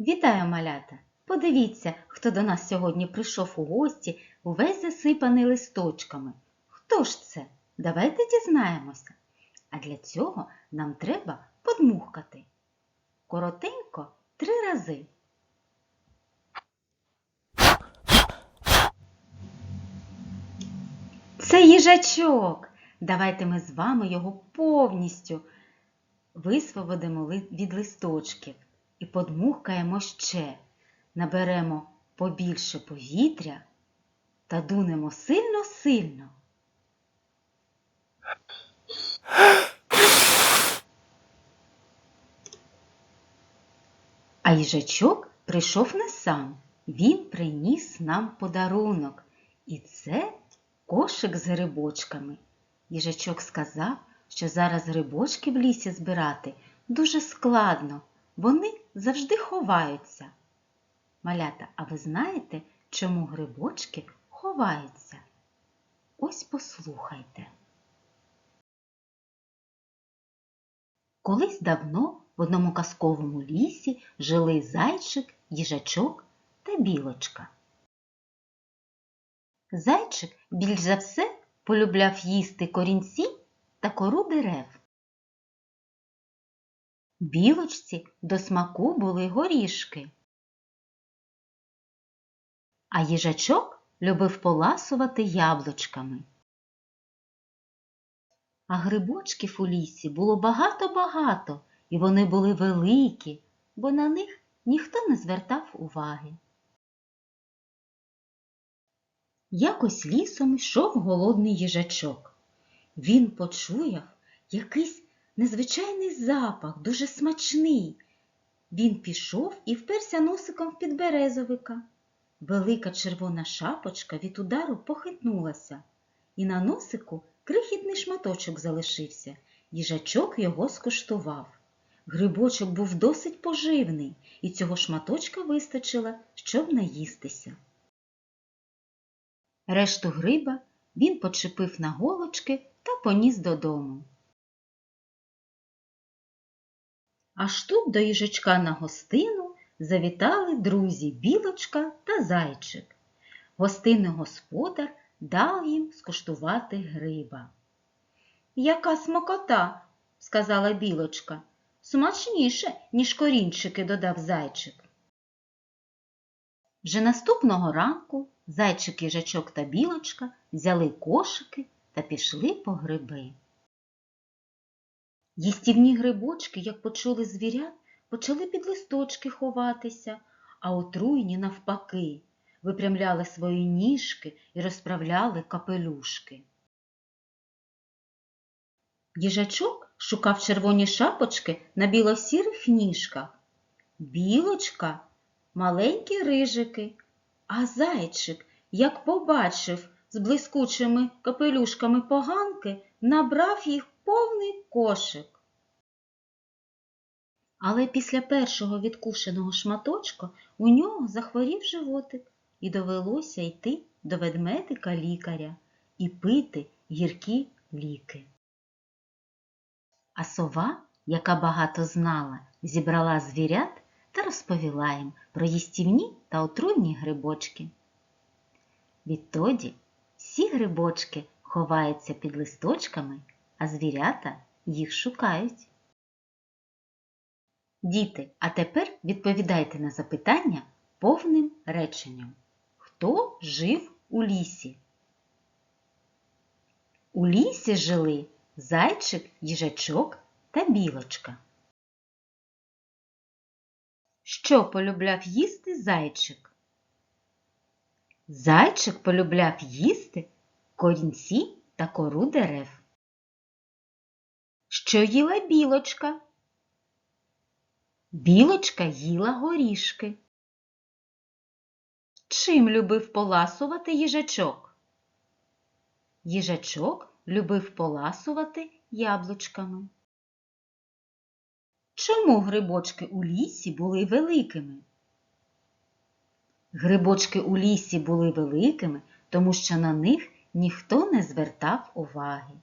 Вітаю, малята! Подивіться, хто до нас сьогодні прийшов у гості, увесь засипаний листочками. Хто ж це? Давайте дізнаємося. А для цього нам треба подмухкати. Коротенько три рази. Це їжачок. Давайте ми з вами його повністю висвободимо від листочків і подмухкаємо ще. Наберемо побільше повітря та дунемо сильно-сильно. А їжачок прийшов не сам. Він приніс нам подарунок. І це кошик з грибочками. Їжачок сказав, що зараз грибочки в лісі збирати дуже складно, вони завжди ховаються. Малята, а ви знаєте, чому грибочки ховаються? Ось послухайте. Колись давно в одному казковому лісі жили зайчик, їжачок та білочка. Зайчик більш за все полюбляв їсти корінці та кору дерев. Білочці до смаку були горішки. А їжачок любив поласувати яблучками. А грибочків у лісі було багато-багато, і вони були великі, бо на них ніхто не звертав уваги. Якось лісом йшов голодний їжачок. Він почуяв якийсь незвичайний запах, дуже смачний. Він пішов і вперся носиком в підберезовика. Велика червона шапочка від удару похитнулася, і на носику крихітний шматочок залишився. Їжачок його скуштував. Грибочок був досить поживний, і цього шматочка вистачило, щоб наїстися. Решту гриба він почепив на голочки та поніс додому. Аж тут до їжачка на гостину завітали друзі білочка та зайчик. Гостинний господар дав їм скуштувати гриба. Яка смакота, сказала білочка. Смачніше, ніж корінчики, додав зайчик. Вже наступного ранку зайчик, їжачок та білочка взяли кошики та пішли по гриби. Їстівні грибочки, як почули звірят, почали під листочки ховатися, а отруйні навпаки випрямляли свої ніжки і розправляли капелюшки. Їжачок шукав червоні шапочки на білосірих ніжках. Білочка маленькі рижики, а зайчик, як побачив з блискучими капелюшками поганки, набрав їх повний кошик. Але після першого відкушеного шматочка у нього захворів животик, і довелося йти до ведмедика лікаря і пити гіркі ліки. А сова, яка багато знала, зібрала звірят та розповіла їм про їстівні та отруйні грибочки. Відтоді всі грибочки ховаються під листочками, а звірята їх шукають. Діти, а тепер відповідайте на запитання повним реченням. Хто жив у лісі? У лісі жили зайчик, їжачок та білочка. Що полюбляв їсти зайчик? Зайчик полюбляв їсти корінці та кору дерев. Що їла білочка? Білочка їла горішки. Чим любив поласувати їжачок? Їжачок любив поласувати яблучками. Чому грибочки у лісі були великими? Грибочки у лісі були великими, тому що на них ніхто не звертав уваги.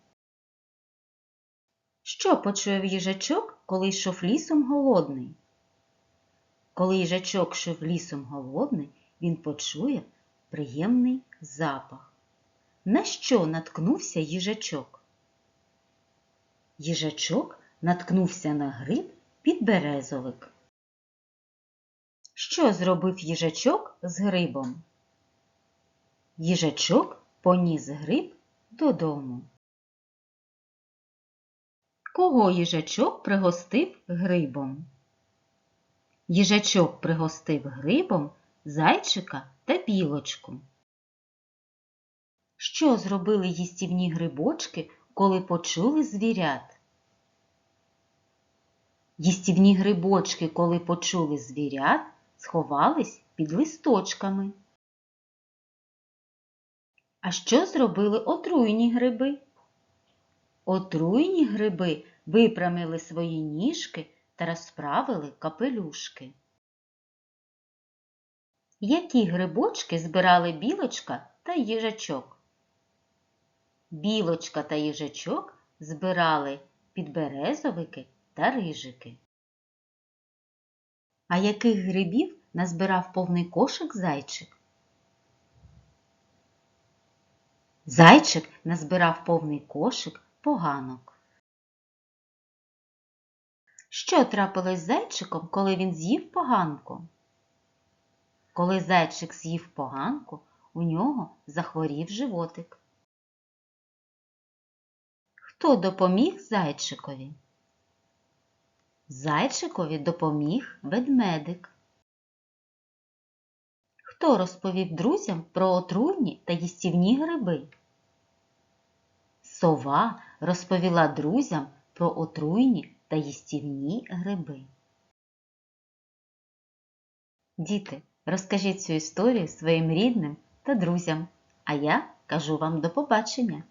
Що почув їжачок, коли йшов лісом голодний? Коли їжачок йшов лісом голодний, він почує приємний запах. На що наткнувся їжачок? Їжачок наткнувся на гриб підберезовик. Що зробив їжачок з грибом? Їжачок поніс гриб додому. Кого їжачок пригостив грибом? Їжачок пригостив грибом зайчика та білочку. Що зробили їстівні грибочки, коли почули звірят? Їстівні грибочки, коли почули звірят, сховались під листочками. А що зробили отруйні гриби? Отруйні гриби випрямили свої ніжки та розправили капелюшки. Які грибочки збирали білочка та їжачок? Білочка та їжачок збирали підберезовики та рижики. А яких грибів назбирав повний кошик зайчик? Зайчик назбирав повний кошик поганок. Що трапилось з зайчиком, коли він з'їв поганку? Коли зайчик з'їв поганку, у нього захворів животик. Хто допоміг зайчикові? Зайчикові допоміг ведмедик. Хто розповів друзям про отруйні та їстівні гриби? Сова розповіла друзям про отруйні та їстівні гриби. Діти, розкажіть цю історію своїм рідним та друзям, а я кажу вам до побачення!